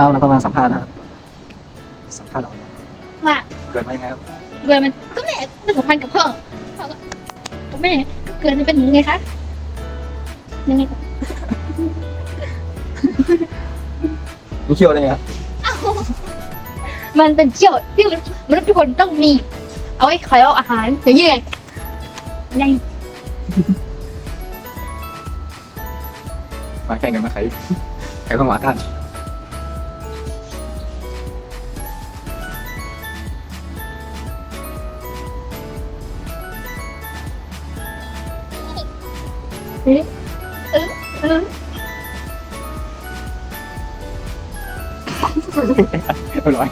เอาเราก็มาสัมภาษณ์นะครับสัมภาษณ์เราว่าเกิดมายังไงครับเกิดมันก็แม่มันสัมพันธ์กับพ่อพ่อก็ก็แม่เกิดมันเป็นยังไงคะยังไงคะมีเขี้ยวได้ไงครับอ้าวมันเป็นเชี่ยวที่มนุษย์ทุกคนต้องมี เอาไว้คอยเอาอาหารอย่างนี้ไงไงมาแข่งกันมาใครใครข้างหวาท่าน เออเออเออร้อย